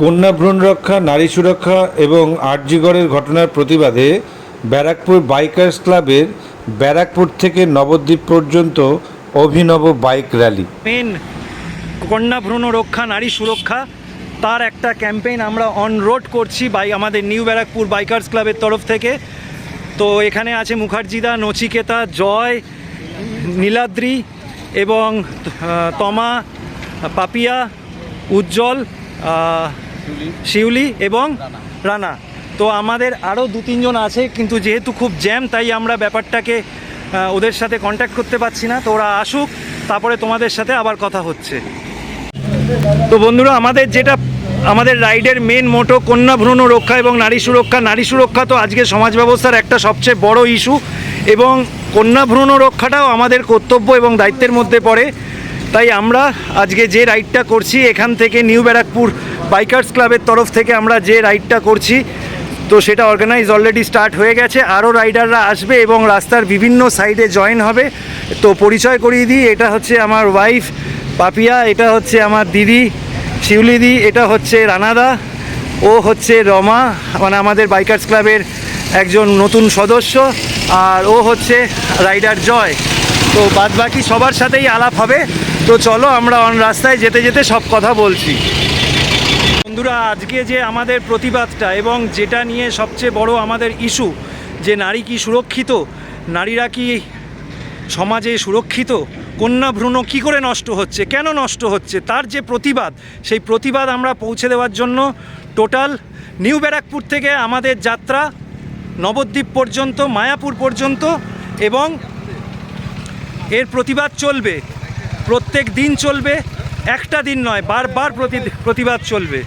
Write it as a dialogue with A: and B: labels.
A: কন্যা রক্ষা, নারী সুরক্ষা এবং আরজিগড়ের ঘটনার প্রতিবাদে ব্যারাকপুর বাইকার্স ক্লাবের ব্যারাকপুর থেকে নবদ্বীপ পর্যন্ত অভিনব বাইক র্যালি।
B: মেন কন্যা রক্ষা, নারী সুরক্ষা, তার একটা ক্যাম্পেইন আমরা অন রোড করছি বাই আমাদের নিউ ব্যারাকপুর বাইকার্স ক্লাবের তরফ থেকে। তো এখানে আছে মুখার্জিদা, নচিকেতা, জয়, নীলাদ্রি এবং তমা, পাপিয়া, উজ্জ্বল শিউলি। এবং রানা। তো আমাদের আরও দু তিনজন আছে কিন্তু যেহেতু খুব জ্যাম তাই আমরা ব্যাপারটাকে ওদের সাথে কন্ট্যাক্ট করতে পারছি না। তো ওরা আসুক তারপরে তোমাদের সাথে আবার কথা হচ্ছে। তো বন্ধুরা আমাদের যেটা আমাদের রাইডের মেন মোটো কন্যা ভ্রূণ রক্ষা এবং নারী সুরক্ষা। নারী সুরক্ষা তো আজকে সমাজ ব্যবস্থার একটা সবচেয়ে বড় ইস্যু এবং কন্যা ভ্রূণ রক্ষাটাও আমাদের কর্তব্য এবং দায়িত্বের মধ্যে পড়ে। তাই আমরা আজকে যে রাইডটা করছি এখান থেকে নিউ ব্যারাকপুর বাইকার্স ক্লাবের তরফ থেকে আমরা যে রাইডটা করছি, তো সেটা অর্গানাইজ অলরেডি স্টার্ট হয়ে গেছে। আরও রাইডাররা আসবে এবং রাস্তার বিভিন্ন সাইডে জয়েন হবে। তো পরিচয় করিয়ে দিই, এটা হচ্ছে আমার ওয়াইফ পাপিয়া, এটা হচ্ছে আমার দিদি শিউলিদি এটা হচ্ছে রানাদা, ও হচ্ছে রমা মানে আমাদের বাইকার্স ক্লাবের একজন নতুন সদস্য, আর ও হচ্ছে রাইডার জয়। তো বাদ বাকি সবার সাথেই আলাপ হবে। তো চলো আমরা অন রাস্তায় যেতে যেতে সব কথা বলছি। বন্ধুরা, আজকে যে আমাদের প্রতিবাদটা এবং যেটা নিয়ে সবচেয়ে বড় আমাদের ইস্যু, যে নারী কি সুরক্ষিত, নারীরা কি সমাজে সুরক্ষিত, কন্যা ভ্রূণ কী করে নষ্ট হচ্ছে, কেন নষ্ট হচ্ছে, তার যে প্রতিবাদ, সেই প্রতিবাদ আমরা পৌঁছে দেওয়ার জন্য টোটাল নিউ ব্যারাকপুর থেকে আমাদের যাত্রা নবদ্বীপ পর্যন্ত, মায়াপুর পর্যন্ত এবং এর প্রতিবাদ চলবে, প্রত্যেক দিন চলবে, একটা দিন নয়, বারবার প্রতি, প্রতিবাদ চলবে।